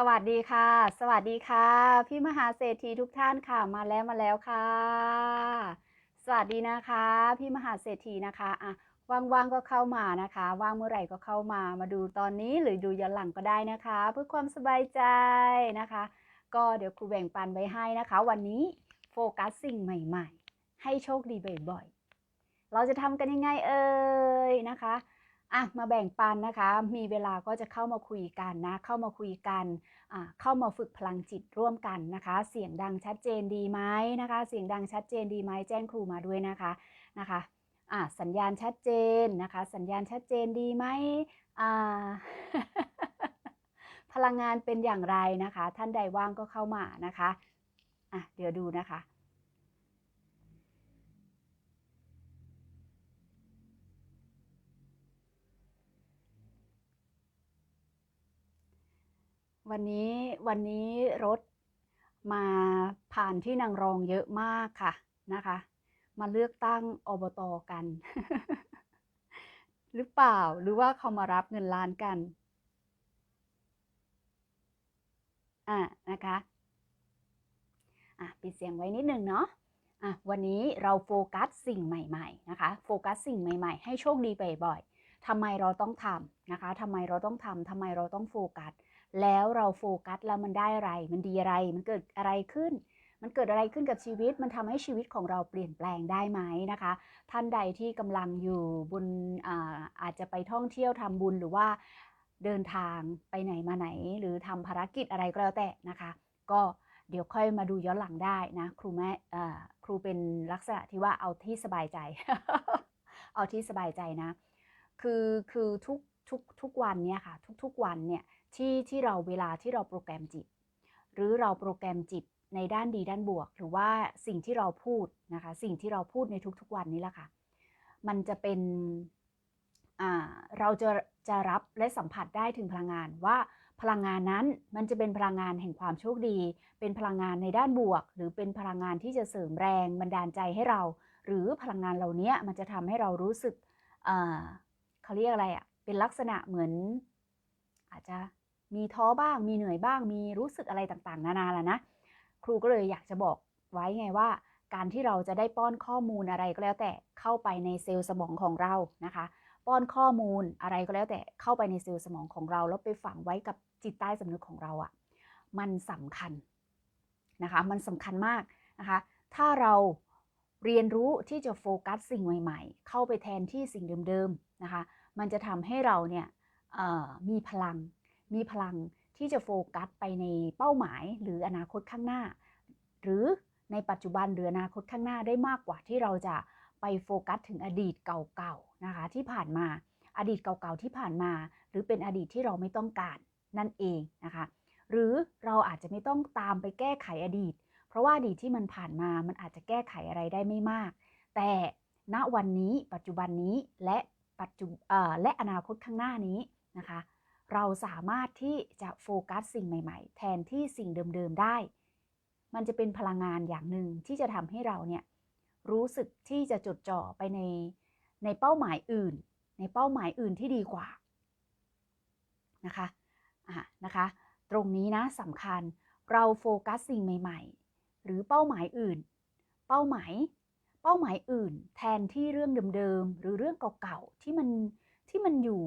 สวัสดีค่ะ สวัสดีค่ะ พี่มหาเศรษฐีทุกท่านค่ะ มาแล้วมาแล้วค่ะ สวัสดีนะคะ พี่มหาเศรษฐีนะคะอะว่างๆก็เข้ามานะคะ ว่างเมื่อไหร่ก็เข้ามา มาดูตอนนี้หรือดูย้อนหลังก็ได้นะคะ เพื่อความสบายใจนะคะ ก็เดี๋ยวครูแบ่งปันไว้ให้นะคะ วันนี้โฟกัสสิ่งใหม่ ๆ ให้โชคดีบ่อยๆ เราจะทำกันยังไงเอ่ยนะคะ อะมาแบ่งปันนะคะ มีเวลาก็จะเข้ามาคุยกันนะ เข้ามาคุยกันอะเข้ามาฝึกพลังจิตร่วมกันนะคะ เสียงดังชัดเจนดีไหมนะคะ เสียงดังชัดเจนดีไหมแจ้งครูมาด้วยนะคะนะคะอะสัญญาณชัดเจนนะคะ สัญญาณชัดเจนดีไหมอ่าพลังงานเป็นอย่างไรนะคะ ท่านใดว่างก็เข้ามานะคะอะเดี๋ยวดูนะคะ วันนี้วันนี้รถมาผ่านที่นางรองเยอะมากค่ะนะคะ มาเลือกตั้งอบตกัน หรือเปล่าหรือว่าเขามารับเงินล้านกัน อะนะคะอะปิดเสียงไว้นิดนึงเนาะอะวันนี้เราโฟกัสสิ่งใหม่ๆนะคะโฟกัสสิ่งใหม่ ๆ ให้โชคดีบ่อยๆทำไมเราต้องทำนะคะทำไมเราต้องทำทำไมเราต้องโฟกัส แล้วเราโฟกัสแล้วมันได้อะไร มันดีอะไร มันเกิดอะไรขึ้น มันเกิดอะไรขึ้นกับชีวิต มันทำให้ชีวิตของเราเปลี่ยนแปลงได้ไหมนะคะ ท่านใดที่กำลังอยู่บนอาอาจจะไปท่องเที่ยวทำบุญหรือว่าเดินทางไปไหนมาไหน หรือทำภารกิจอะไรก็แล้วแต่นะคะ ก็เดี๋ยวค่อยมาดูย้อนหลังได้นะครูแม่ครูเป็นลักษณะที่ว่าเอาที่สบายใจ เอาที่สบายใจนะ คือคือทุกทุกทุกวันเนี่ยค่ะ ทุกๆวันเนี่ย ที่ที่เราเวลาที่เราโปรแกรมจิต หรือเราโปรแกรมจิตในด้านดีด้านบวก หรือว่าสิ่งที่เราพูดนะคะสิ่งที่เราพูดในทุกๆวันนี้แหละค่ะมันจะเป็นเราจะจะรับและสัมผัสได้ถึงพลังงานว่าพลังงานนั้นมันจะเป็นพลังงานแห่งความโชคดี เป็นพลังงานในด้านบวก หรือเป็นพลังงานที่จะเสริมแรงบันดาลใจให้เรา หรือพลังงานเหล่านี้มันจะทำให้เรารู้สึกเขาเรียกอะไรอะ่ะเป็นลักษณะเหมือน อาจจะมีท้อบ้าง มีเหนื่อยบ้าง มีรู้สึกอะไรต่างๆ นานาแหละนะ ครูก็เลยอยากจะบอกไว้ไงว่า การที่เราจะได้ป้อนข้อมูลอะไรก็แล้วแต่เข้าไปในเซลล์สมองของเรานะคะ ป้อนข้อมูลอะไรก็แล้วแต่เข้าไปในเซลล์สมองของเรา แล้วไปฝังไว้กับจิตใต้สำนึกของเราอะ่ะ มันสำคัญนะคะ มันสำคัญมากนะคะ ถ้าเราเรียนรู้ที่จะโฟกัสสิ่งใหม่ ๆ เข้าไปแทนที่สิ่งเดิมๆนะคะ มันจะทำให้เราเนี่ย มีพลัง มีพลังที่จะโฟกัสไปในเป้าหมายหรืออนาคตข้างหน้า หรือในปัจจุบันหรืออนาคตข้างหน้าได้มากกว่าที่เราจะไปโฟกัสถึงอดีตเก่าๆนะคะที่ผ่านมาอดีตเก่าๆที่ผ่านมา หรือเป็นอดีตที่เราไม่ต้องการนั่นเองนะคะ หรือเราอาจจะไม่ต้องตามไปแก้ไขอดีต เพราะว่าอดีตที่มันผ่านมามันอาจจะแก้ไขอะไรได้ไม่มาก แต่ณวันนี้ปัจจุบันนี้และปัจจุและอนาคตข้างหน้านี้ นะคะ เราสามารถที่จะโฟกัสสิ่งใหม่ ๆ แทนที่สิ่งเดิมๆได้ มันจะเป็นพลังงานอย่างหนึ่งที่จะทำให้เราเนี่ยรู้สึกที่จะจดจ่อไปในในเป้าหมายอื่น ในเป้าหมายอื่นที่ดีกว่านะคะอะนะคะ ตรงนี้นะสำคัญเราโฟกัสสิ่งใหม่ ๆ หรือเป้าหมายอื่น เป้าหมาย เป้าหมายอื่น แทนที่เรื่องเดิมๆหรือเรื่องเก่าๆที่มัน ที่มันอยู่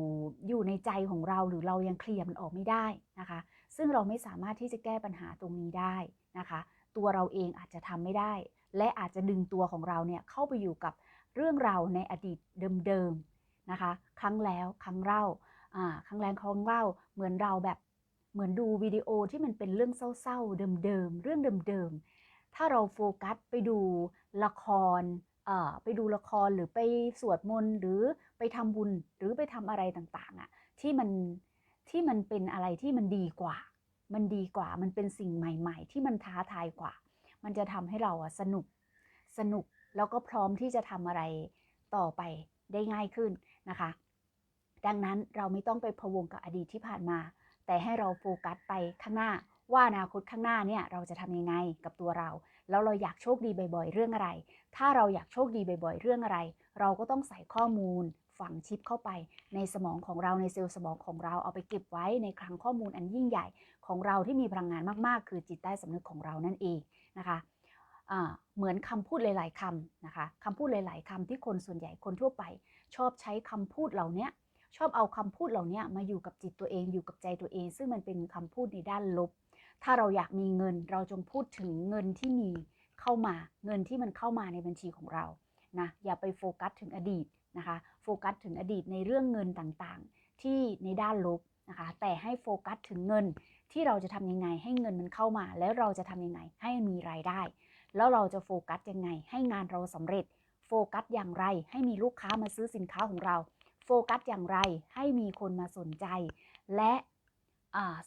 อยู่ในใจของเราหรือเรายังเคลียร์มันออกไม่ได้นะคะ ซึ่งเราไม่สามารถที่จะแก้ปัญหาตรงนี้ได้นะคะ ตัวเราเองอาจจะทำไม่ได้ และอาจจะดึงตัวของเราเนี่ยเข้าไปอยู่กับเรื่องราวในอดีตเดิมๆนะคะ ครั้งแล้วครั้งเล่าอ่าครั้งแล้วครั้งเล่าเหมือนเราแบบเหมือนดูวิดีโอที่มันเป็นเรื่องเศร้าๆเดิมๆเรื่องเดิมๆถ้าเราโฟกัสไปดูละคร ไปดูละครหรือไปสวดมนต์หรือไปทำบุญหรือไปทำอะไรต่างๆอะ่ะที่มันที่มันเป็นอะไรที่มันดีกว่า มันดีกว่า มันเป็นสิ่งใหม่ ๆ ที่มันท้าทายกว่า มันจะทำให้เราอะสนุกสนุกแล้วก็พร้อมที่จะทำอะไรต่อไปได้ง่ายขึ้นนะคะ ดังนั้นเราไม่ต้องไปพะวงกับอดีตที่ผ่านมา แต่ให้เราโฟกัสไปข้างหน้าว่าอนาคตข้างหน้าเนี่ยเราจะทำยังไงกับตัวเรา แล้วเราอยากโชคดีบ่อยๆ เรื่องอะไร ถ้าเราอยากโชคดีบ่อยๆ เรื่องอะไร เราก็ต้องใส่ข้อมูล ฝังชิปเข้าไปในสมองของเราในเซลล์สมองของเราเอาไปเก็บไว้ในคลังข้อมูลอันยิ่งใหญ่ของเราที่มีพลังงานมากๆ คือจิตใต้สำนึกของเรานั่นเองนะคะะเหมือนคำพูดหลาย ๆคำนะคะคำพูดหลาย ๆคำที่คนส่วนใหญ่คนทั่วไป ชอบใช้คำพูดเหล่านี้ชอบเอาคำพูดเหล่านี้มาอยู่กับจิตตัวเองอยู่กับใจตัวเอง ซึ่งมันเป็นคำพูดในด้านลบ ถ้าเราอยากมีเงินเราจงพูดถึงเงินที่มี เข้ามาเงินที่มันเข้ามาในบัญชีของเรานะอย่าไปโฟกัสถึงอดีตนะคะโฟกัสถึงอดีตในเรื่องเงินต่างๆ ที่ในด้านลบนะคะแต่ให้โฟกัสถึงเงินที่เราจะทำยังไงให้เงินมันเข้ามา แล้วเราจะทำยังไงให้มีรายได้ แล้วเราจะโฟกัสยังไง ให้งานเราสำเร็จ โฟกัสอย่างไร ให้มีลูกค้ามาซื้อสินค้าของเรา โฟกัสอย่างไรให้มีคนมาสนใจ และ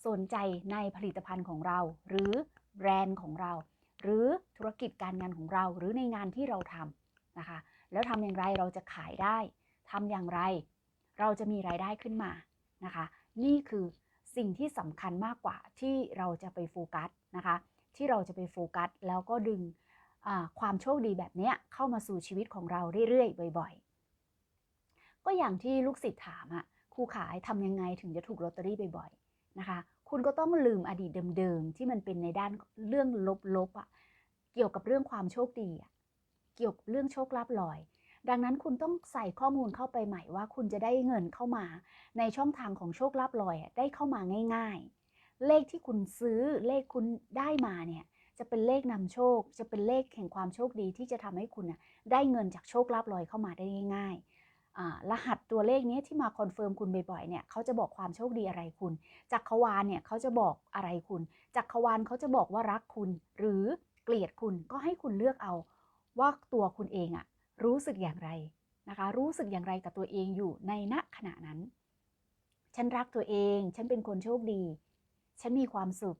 สนใจในผลิตภัณฑ์ของเรา หรือแบรนด์ของเรา หรือธุรกิจการงานของเราหรือในงานที่เราทำนะคะ แล้วทำอย่างไรเราจะขายได้ทำอย่างไร เราจะมีรายได้ขึ้นมานะคะ นี่คือสิ่งที่สำคัญมากกว่าที่เราจะไปโฟกัสนะคะ ที่เราจะไปโฟกัสแล้วก็ดึงความโชคดีแบบนี้เข้ามาสู่ชีวิตของเราเรื่อยๆ บ่อย ๆ ก็อย่างที่ลูกศิษย์ถามอะครูขายทำยังไงถึงจะถูกลอตเตอรี่บ่อยๆนะคะ คุณก็ต้องลืมอดีตเดิมๆที่มันเป็นในด้านเรื่องลบๆอะเกี่ยวกับเรื่องความโชคดีอะเกี่ยวกับเรื่องโชคลาภลอย ดังนั้นคุณต้องใส่ข้อมูลเข้าไปใหม่ว่า คุณจะได้เงินเข้ามาในช่องทางของโชคลาภลอยได้เข้ามาง่าย ๆ เลขที่คุณซื้อเลขคุณได้มาเนี่ยจะเป็นเลขนำโชค จะเป็นเลขแห่งความโชคดีที่จะทำให้คุณได้เงินจากโชคลาภลอยเข้ามาได้ง่ายๆ รหัสตัวเลขนี้ที่มาคอนเฟิร์มคุณบ่อยๆเนี่ยเขาจะบอกความโชคดีอะไรคุณจักรวาลเนี่ยเขาจะบอกอะไรคุณจักรวาลเขาจะบอกว่ารักคุณ หรือเกลียดคุณก็ให้คุณเลือกเอา ว่าตัวคุณเองอะรู้สึกอย่างไรนะคะ รู้สึกอย่างไรกับตัวเองอยู่ในณขณะนั้น ฉันรักตัวเอง ฉันเป็นคนโชคดี ฉันมีความสุข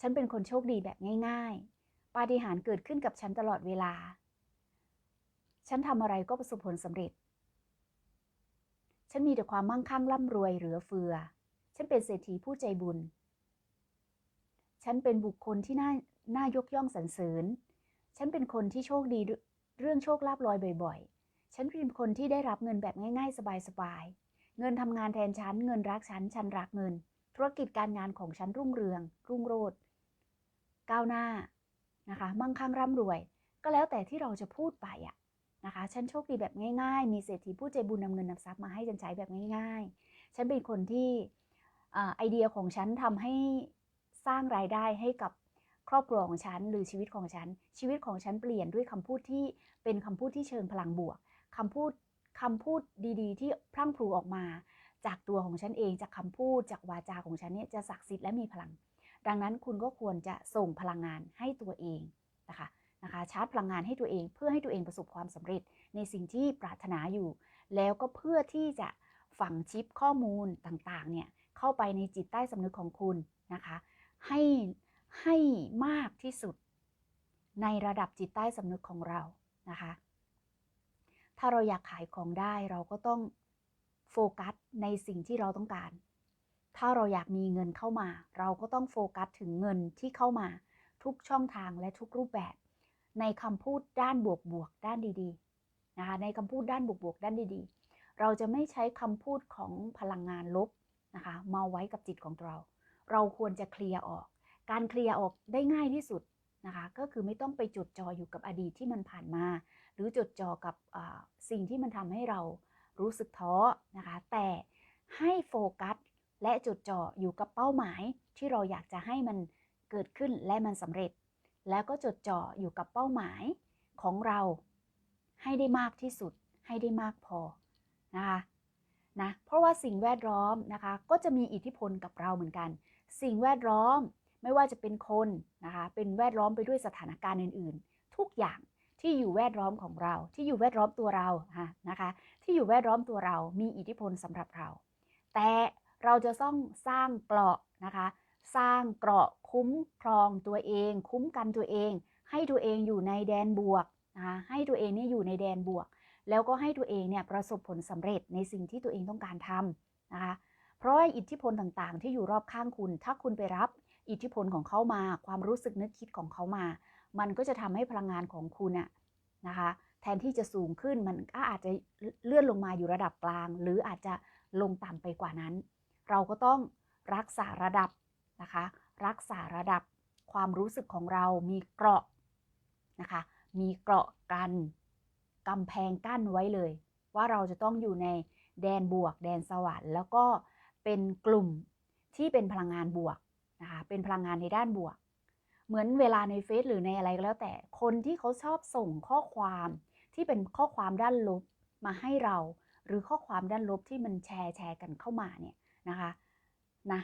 ฉันเป็นคนโชคดีแบบง่าย ๆ ปาฏิหาริย์เกิดขึ้นกับฉันตลอดเวลา ฉันทำอะไรก็ประสบผลสำเร็จ ฉันมีแต่ความมั่งคั่งร่ำรวยเหลือเฟือ ฉันเป็นเศรษฐีผู้ใจบุญ ฉันเป็นบุคคลที่น่าน่ายกย่องสรรเสริญ ฉันเป็นคนที่โชคดีเรื่องโชคลาภลอยบ่อยๆ ฉันเป็นคนที่ได้รับเงินแบบง่ายๆ สบายๆ เงินทำงานแทนฉัน เงินรักฉัน ฉันรักเงิน ธุรกิจการงานของฉันรุ่งเรือง รุ่งโรจน์ก้าวหน้านะคะ มั่งคั่งร่ำรวย ก็แล้วแต่ที่เราจะพูดไปอะ นะคะ ฉันโชคดีแบบง่ายๆ มีเศรษฐีผู้ใจบุญนำเงินนำทรัพย์มาให้ฉันใช้แบบง่าย ๆ ฉันเป็นคนที่ไอเดียของฉันทำให้สร้างรายได้ให้กับครอบครัวของฉันหรือชีวิตของฉัน ชีวิตของฉันเปลี่ยนด้วยคำพูดที่เป็นคำพูดที่เชิงพลังบวกคำพูดคำพูดดีๆ ที่พรั่งพรูออกมา จากตัวของฉันเองจากคำพูดจากวาจาของฉันเนี่ยจะศักดิ์สิทธิ์และมีพลัง ดังนั้นคุณก็ควรจะส่งพลังงานให้ตัวเองนะคะ นะคะชาร์จพลังงานให้ตัวเอง เพื่อให้ตัวเองประสบความสำเร็จในสิ่งที่ปรารถนาอยู่ แล้วก็เพื่อที่จะฝังชิปข้อมูลต่างๆเนี่ยเข้าไปในจิตใต้สำนึกของคุณนะคะให้ให้มากที่สุดในระดับจิตใต้สำนึกของเรานะคะ ถ้าเราอยากขายของได้เราก็ต้องโฟกัสในสิ่งที่เราต้องการ ถ้าเราอยากมีเงินเข้ามา เราก็ต้องโฟกัสถึงเงินที่เข้ามาทุกช่องทางและทุกรูปแบบ ในคำพูดด้านบวกบวกด้านดีๆนะคะในคำพูดด้านบวกบวกด้านดีๆ เราจะไม่ใช้คำพูดของพลังงานลบนะคะมาไว้กับจิตของเรา เราควรจะเคลียร์ออก การเคลียร์ออกได้ง่ายที่สุดนะคะก็คือไม่ต้องไปจดจ่ออยู่กับอดีตที่มันผ่านมา หรือจดจ่อกับสิ่งที่มันทำให้เรารู้สึกท้อนะคะแต่ให้โฟกัสและจดจ่ออยู่กับเป้าหมายที่เราอยากจะให้มันเกิดขึ้นและมันสำเร็จ แล้วก็จดจ่ออยู่กับเป้าหมายของเราให้ได้มากที่สุดให้ได้มากพอนะคะนะเพราะว่าสิ่งแวดล้อมนะคะก็จะมีอิทธิพลกับเราเหมือนกัน สิ่งแวดล้อมไม่ว่าจะเป็นคนนะคะเป็นแวดล้อมไปด้วยสถานการณ์อื่น ๆ ทุกอย่างที่อยู่แวดล้อมของเรา ที่อยู่แวดล้อมตัวเราฮะนะคะที่อยู่แวดล้อมตัวเรามีอิทธิพลสำหรับเรา แต่เราจะต้องสร้างเกราะนะคะ สร้างเกราะคุ้มครองตัวเอง คุ้มกันตัวเอง ให้ตัวเองอยู่ในแดนบวกนะคะให้ตัวเองเนี่ยอยู่ในแดนบวก แล้วก็ให้ตัวเองเนี่ยประสบผลสำเร็จในสิ่งที่ตัวเองต้องการทำนะคะเพราะอิทธิพลต่างๆ ที่อยู่รอบข้างคุณ ถ้าคุณไปรับอิทธิพลของเขามา ความรู้สึกนึกคิดของเขามา มันก็จะทำให้พลังงานของคุณอะนะคะแทนที่จะสูงขึ้นมันก็อาจจะเลื่อนลงมาอยู่ระดับกลาง หรืออาจจะลงต่ำไปกว่านั้น เราก็ต้องรักษาระดับ นะคะ รักษาระดับความรู้สึกของเรามีเกราะนะคะ มีเกราะกันกำแพงกั้นไว้เลย ว่าเราจะต้องอยู่ในแดนบวก แดนสวรรค์แล้วก็เป็นกลุ่มที่เป็นพลังงานบวกนะคะ เป็นพลังงานในด้านบวก เหมือนเวลาในเฟซหรือในอะไรก็แล้วแต่คนที่เขาชอบส่งข้อความที่เป็นข้อความด้านลบมาให้เรา หรือข้อความด้านลบที่มันแชร์แชร์กันเข้ามาเนี่ยนะคะนะ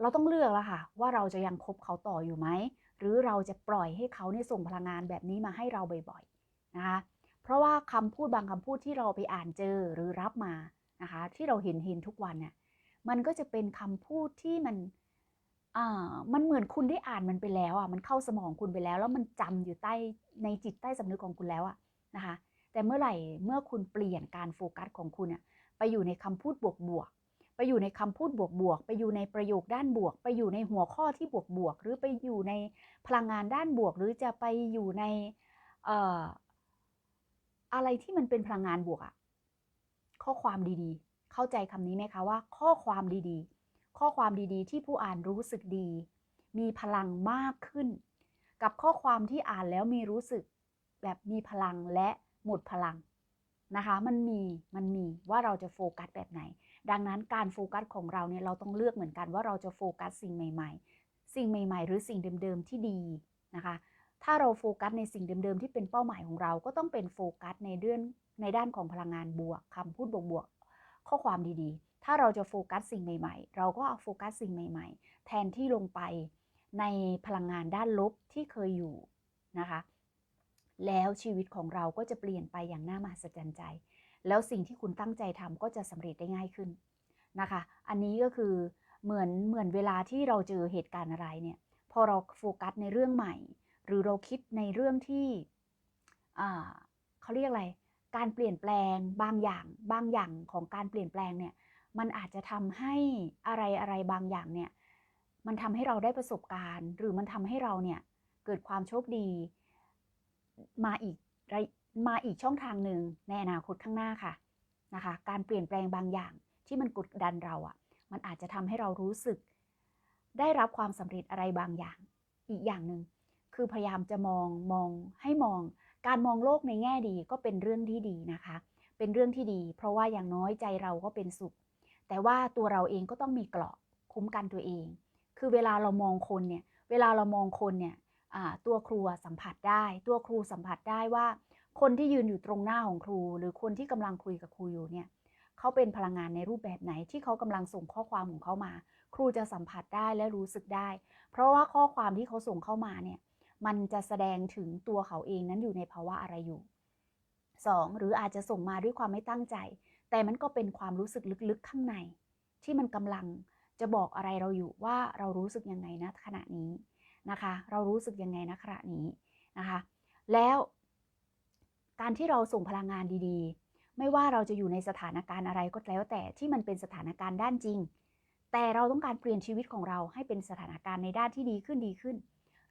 เราต้องเลือกแล้วค่ะ ว่าเราจะยังคบเขาต่ออยู่ไหม หรือเราจะปล่อยให้เขาเนี่ยส่งพลังงานแบบนี้มาให้เราบ่อยๆนะคะเพราะว่าคำพูดบางคำพูดที่เราไปอ่านเจอหรือรับมานะคะที่เราเห็นเห็นทุกวันเนี่ยมันก็จะเป็นคำพูดที่มันอ่ามันเหมือนคุณได้อ่านมันไปแล้วอะมันเข้าสมองคุณไปแล้ว แล้วมันจำอยู่ใต้ในจิตใต้สำนึกของคุณแล้วอะนะคะแต่เมื่อไหร่เมื่อคุณเปลี่ยนการโฟกัสของคุณอะไปอยู่ในคำพูดบวกๆ ไปอยู่ในคำพูดบวกๆ ไปอยู่ในประโยคด้านบวก ไปอยู่ในหัวข้อที่บวกๆ หรือไปอยู่ในพลังงานด้านบวก หรือจะไปอยู่ในเอ่ออะไรที่มันเป็นพลังงานบวกอะข้อความดีๆ เข้าใจคำนี้ไหมคะว่า ข้อความดีๆ ข้อความดีๆ ที่ผู้อ่านรู้สึกดี มีพลังมากขึ้น กับข้อความที่อ่านแล้วมีรู้สึกแบบมีพลังและหมดพลังนะคะ มันมีมันมีว่าเราจะโฟกัสแบบไหน ดังนั้นการโฟกัสของเราเนี่ยเราต้องเลือกเหมือนกันว่าเราจะโฟกัสสิ่งใหม่ ๆ สิ่งใหม่ ๆ หรือสิ่งเดิมๆที่ดีนะคะ ถ้าเราโฟกัสในสิ่งเดิมๆที่เป็นเป้าหมายของเราก็ต้องเป็นโฟกัสในเรื่องในด้านของพลังงานบวกคำพูดบวกๆข้อความดีๆ ถ้าเราจะโฟกัสสิ่งใหม่ ๆ เราก็เอาโฟกัสสิ่งใหม่ ๆ แทนที่ลงไปในพลังงานด้านลบที่เคยอยู่นะคะ แล้วชีวิตของเราก็จะเปลี่ยนไปอย่างน่ามหัศจรรย์ใจ แล้วสิ่งที่คุณตั้งใจทำก็จะสำเร็จได้ง่ายขึ้นนะคะ อันนี้ก็คือเหมือนเหมือนเวลาที่เราเจอเหตุการณ์อะไรเนี่ยพอเราโฟกัสในเรื่องใหม่ หรือเราคิดในเรื่องที่เขาเรียกอะไร การเปลี่ยนแปลงบางอย่างบางอย่างของการเปลี่ยนแปลงเนี่ยมันอาจจะทำให้อะไรอะไรบางอย่างเนี่ยมันทำให้เราได้ประสบการณ์ หรือมันทำให้เราเนี่ยเกิดความโชคดีมาอีก มาอีกช่องทางหนึ่งในอนาคตข้างหน้าค่ะนะคะ การเปลี่ยนแปลงบางอย่างที่มันกดดันเราอะ่ะ มันอาจจะทำให้เรารู้สึก ได้รับความสำเร็จอะไรบางอย่าง อีกอย่างหนึ่งคือพยายามจะมองมองให้มอง การมองโลกในแง่ดีก็เป็นเรื่องที่ดีนะคะ เป็นเรื่องที่ดี เพราะว่าอย่างน้อยใจเราก็เป็นสุข แต่ว่าตัวเราเองก็ต้องมีเกราะคุ้มกันตัวเอง คือเวลาเรามองคนเนี่ย เวลาเรามองคนเนี่ย ตัวครูสัมผัสได้ ตัวครูสัมผัสได้ว่า คนที่ยืนอยู่ตรงหน้าของครู หรือคนที่กำลังคุยกับครูอยู่เนี่ยเขาเป็นพลังงานในรูปแบบไหนที่เขากำลังส่งข้อความของเขามา ครูจะสัมผัสได้และรู้สึกได้ เพราะว่าข้อความที่เขาส่งเข้ามาเนี่ยมันจะแสดงถึงตัวเขาเองนั้นอยู่ในภาวะอะไรอยู่ 2. หรืออาจจะส่งมาด้วยความไม่ตั้งใจ แต่มันก็เป็นความรู้สึกลึกๆข้างใน ที่มันกำลังจะบอกอะไรเราอยู่ว่าเรารู้สึกยังไงนะขณะนี้ นะคะ เรารู้สึกยังไงนะขณะนี้นะคะ แล้วการที่เราส่งพลังงานดีๆ ไม่ว่าเราจะอยู่ในสถานการณ์อะไรก็แล้วแต่ที่มันเป็นสถานการณ์ด้านจริง แต่เราต้องการเปลี่ยนชีวิตของเราให้เป็นสถานการณ์ในด้านที่ดีขึ้นดีขึ้น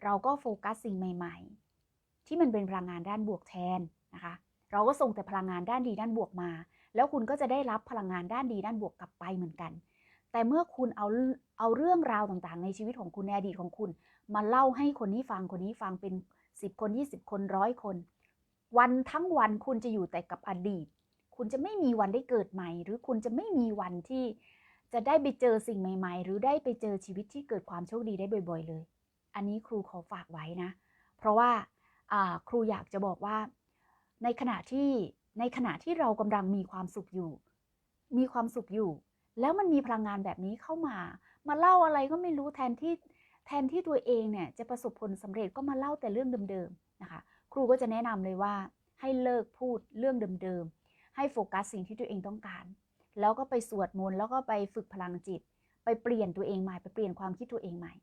เราก็โฟกัสสิ่งใหม่ ๆ ที่มันเป็นพลังงานด้านบวกแทนนะคะเราก็ส่งแต่พลังงานด้านดีด้านบวกมา แล้วคุณก็จะได้รับพลังงานด้านดีด้านบวกกลับไปเหมือนกัน แต่เมื่อคุณเอาเอาเรื่องราวต่างๆ ในชีวิตของคุณในอดีตของคุณ มาเล่าให้คนนี้ฟังคนนี้ฟังเป็น10คน20คนร้อยคน วันทั้งวันคุณจะอยู่แต่กับอดีต คุณจะไม่มีวันได้เกิดใหม่ หรือคุณจะไม่มีวันที่จะได้ไปเจอสิ่งใหม่ ๆ หรือได้ไปเจอชีวิตที่เกิดความโชคดีได้บ่อย ๆ เลย อันนี้ครูขอฝากไว้นะ เพราะว่าครูอยากจะบอกว่า ในขณะที่ในขณะที่เรากำลังมีความสุขอยู่ มีความสุขอยู่ แล้วมันมีพลังงานแบบนี้เข้ามา มาเล่าอะไรก็ไม่รู้แทนที่ แทนที่ตัวเองเนี่ยจะประสบผลสำเร็จก็มาเล่าแต่เรื่องเดิมๆนะคะ ครูก็จะแนะนำเลยว่าให้เลิกพูดเรื่องเดิมๆ ให้โฟกัสสิ่งที่ตัวเองต้องการ แล้วก็ไปสวดมนต์แล้วก็ไปฝึกพลังจิต ไปเปลี่ยนตัวเองใหม่ไปเปลี่ยนความคิดตัวเองใหม่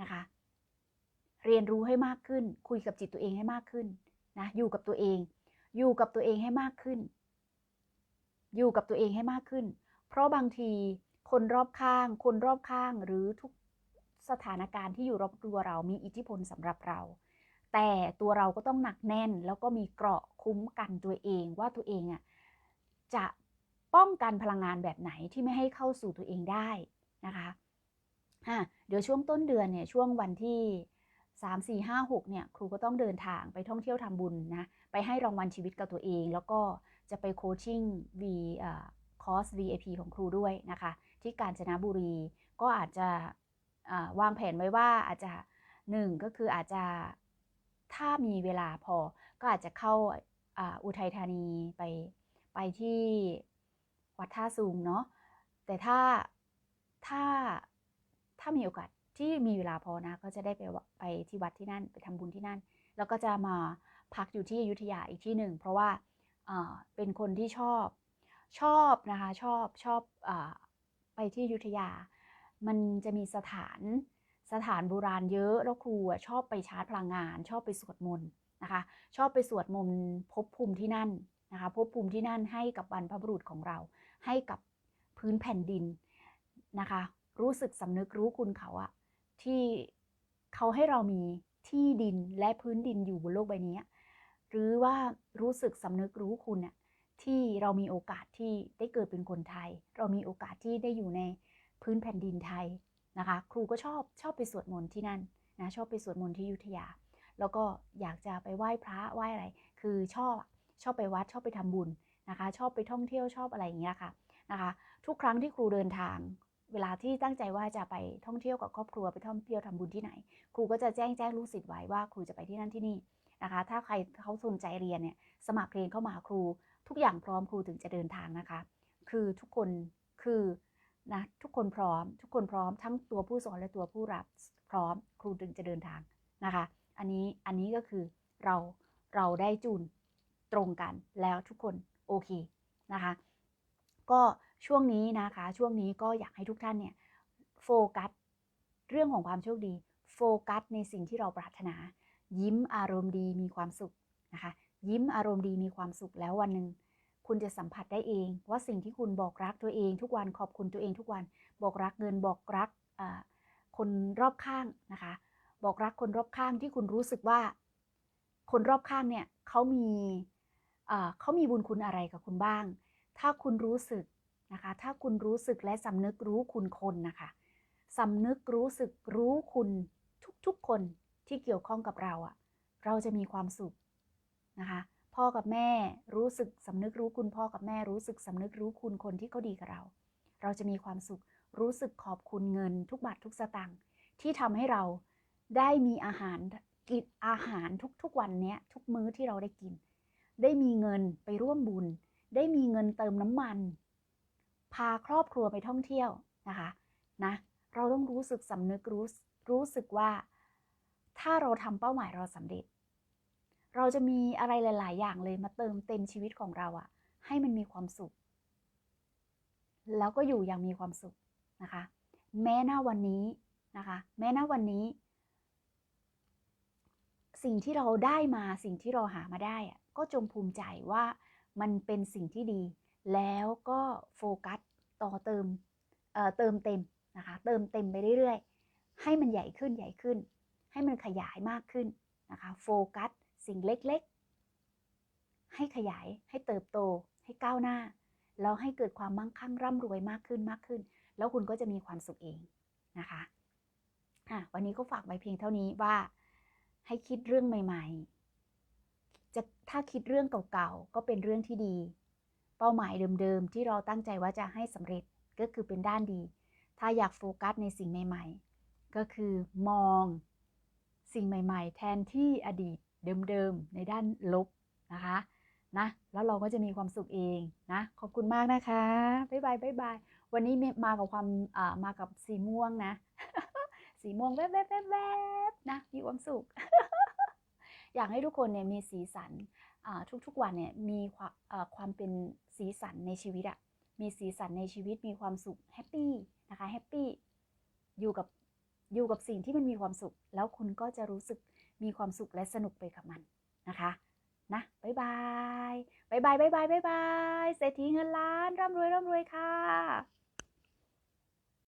นะคะ เรียนรู้ให้มากขึ้น คุยกับจิตตัวเองให้มากขึ้นนะอยู่กับตัวเอง อยู่กับตัวเองให้มากขึ้น อยู่กับตัวเองให้มากขึ้น เพราะบางทีคนรอบข้าง คนรอบข้างหรือทุก สถานการณ์ที่อยู่รอบตัวเรามีอิทธิพลสำหรับเรา แต่ตัวเราก็ต้องหนักแน่น แล้วก็มีเกราะคุ้มกันตัวเองว่าตัวเองอะจะป้องกันพลังงานแบบไหนที่ไม่ให้เข้าสู่ตัวเองได้นะคะอะเดี๋ยวช่วงต้นเดือนเนี่ยช่วงวันที่3 4 5 6เนี่ยครูก็ต้องเดินทางไปท่องเที่ยวทำบุญนะไปให้รางวัลชีวิตกับตัวเอง แล้วก็จะไปโคชชิ่ง V คอร์ส VIP ของครูด้วยนะคะ ที่กาญจนบุรีก็อาจจะ วางแผนไว้ว่าอาจจะหนึ่งก็คืออาจจะถ้ามีเวลาพอก็อาจจะเข้าอุทัยธานีไปไปที่วัดท่าสูงเนาะแต่ถ้าถ้าถ้ามีโอกาสที่มีเวลาพอนะ ก็จะได้ไปไปที่วัดที่นั่นไปทำบุญที่นั่น แล้วก็จะมาพักอยู่ที่อยุธยาอีกที่หนึ่งเพราะว่าเป็นคนที่ชอบชอบนะคะชอบชอบอไปที่อยุธยา มันจะมีสถานสถานโบราณเยอะ แล้วครูชอบไปชาร์จพลังงาน ชอบไปสวดมนต์นะคะ ชอบไปสวดมนต์พบภูมิที่นั่นนะคะพบภูมิที่นั่นให้กับบรรพบุรุษของเรา ให้กับพื้นแผ่นดินนะคะ รู้สึกสำนึกรู้คุณเขาอะที่เขาให้เรามีที่ดินและพื้นดินอยู่บนโลกใบนี้หรือว่ารู้สึกสำนึกรู้คุณอะที่เรามีโอกาสที่ได้เกิดเป็นคนไทย เรามีโอกาสที่ได้อยู่ใน พื้นแผ่นดินไทยนะคะ ครูก็ชอบชอบไปสวดมนต์ที่นั่นนะชอบไปสวดมนต์ที่ยุธยา แล้วก็อยากจะไปไหว้พระไหว้อะไร คือชอบชอบไปวัดชอบไปทำบุญนะคะ ชอบไปท่องเที่ยวชอบอะไรอย่างเงี้ยค่ะนะคะ ทุกครั้งที่ครูเดินทาง เวลาที่ตั้งใจว่าจะไปท่องเที่ยวกับครอบครัวไปท่องเที่ยวทำบุญที่ไหน ครูก็จะแจ้งแจ้งลูกศิษย์ไว้ว่าครูจะไปที่นั่นที่นี่นะคะ ถ้าใครเขาสนใจเรียนเนี่ยสมัครเรียนเข้ามาครู ทุกอย่างพร้อมครูถึงจะเดินทางนะคะ คือทุกคนคือ นะทุกคนพร้อม ทุกคนพร้อมทั้งตัวผู้สอนและตัวผู้รับพร้อมครูถึงจะเดินทางนะคะ อันนี้อันนี้ก็คือเราเราได้จูนตรงกันแล้วทุกคนโอเคนะคะ ก็ช่วงนี้นะคะ ช่วงนี้ก็อยากให้ทุกท่านเนี่ยโฟกัสเรื่องของความโชคดี โฟกัสในสิ่งที่เราปรารถนา ยิ้มอารมณ์ดีมีความสุขนะคะ ยิ้มอารมณ์ดีมีความสุขแล้ววันหนึ่ง คุณจะสัมผัสได้เอง ว่าสิ่งที่คุณบอกรักตัวเองทุกวันขอบคุณตัวเองทุกวัน บอกรักเงินบอกรักคนรอบข้างนะคะ บอกรักคนรอบข้างที่คุณรู้สึกว่า คนรอบข้างเนี่ยเขามีเขามีบุญคุณอะไรกับคุณบ้าง ถ้าคุณรู้สึกนะคะ ถ้าคุณรู้สึกและสำนึกรู้คุณคนนะคะสำนึกรู้สึกรู้คุณทุกๆคนที่เกี่ยวข้องกับเราอะเราจะมีความสุขนะคะ พ่อกับแม่รู้สึกสำนึกรู้คุณพ่อกับแม่รู้สึกสำนึกรู้คุณคนที่เขาดีกับเรา เราจะมีความสุขรู้สึกขอบคุณเงินทุกบาททุกสตางค์ที่ทำให้เราได้มีอาหารกินอาหารทุกๆวันนี้ทุกมื้อที่เราได้กิน ได้มีเงินไปร่วมบุญ ได้มีเงินเติมน้ำมัน พาครอบครัวไปท่องเที่ยวนะคะนะเราต้องรู้สึกสำนึกรู้รู้สึกว่า ถ้าเราทำเป้าหมายเราสำเร็จ เราจะมีอะไรหลาย ๆ อย่างเลยมาเติมเต็มชีวิตของเราอะให้มันมีความสุข แล้วก็อยู่อย่างมีความสุขนะคะ แม้หน้าวันนี้นะคะ แม้หน้าวันนี้ สิ่งที่เราได้มาสิ่งที่เราหามาได้อะก็จงภูมิใจว่ามันเป็นสิ่งที่ดี แล้วก็โฟกัสต่อเติมเเติมเต็มนะคะ เติมเต็มไปเรื่อย ๆ ให้มันใหญ่ขึ้นใหญ่ขึ้น ให้มันขยายมากขึ้นนะคะ โฟกัส สิ่งเล็กๆ ให้ขยายให้เติบโต ให้ก้าวหน้า แล้วให้เกิดความมั่งคั่งร่ำรวยมากขึ้นมากขึ้น แล้วคุณก็จะมีความสุขเองนะคะะวันนี้ก็ฝากไว้เพียงเท่านี้ว่าให้คิดเรื่องใหม่ ๆ จะถ้าคิดเรื่องเก่าๆ ก็เป็นเรื่องที่ดี เป้าหมายเดิมๆ ที่เราตั้งใจว่าจะให้สำเร็จก็คือเป็นด้านดี ถ้าอยากโฟกัสในสิ่งใหม่ ๆ ก็คือมองสิ่งใหม่ ๆ แทนที่อดีต เดิมๆ ในด้านลบนะคะนะแล้วเราก็จะมีความสุขเองนะขอบคุณมากนะคะบ๊ายบายบ๊ายบายวันนี้มากับความอ่ามากับสีม่วงนะ สีม่วงแวบแวบแวบแวบนะมีความสุข อยากให้ทุกคนเนี่ยมีสีสันทุกๆวันเนี่ยมีความความเป็นสีสันในชีวิตอะมีสีสันในชีวิตมีความสุขแฮปปี้นะคะแฮปปี้อยู่กับอยู่กับสิ่งที่มันมีความสุข แล้วคุณก็จะรู้สึก มีความสุขและสนุกไปกับมันนะคะนะบ๊ายบายบ๊ายบายบ๊ายบายบ๊ายบายเศรษฐีเงินล้านร่ำรวยร่ำรวยค่ะ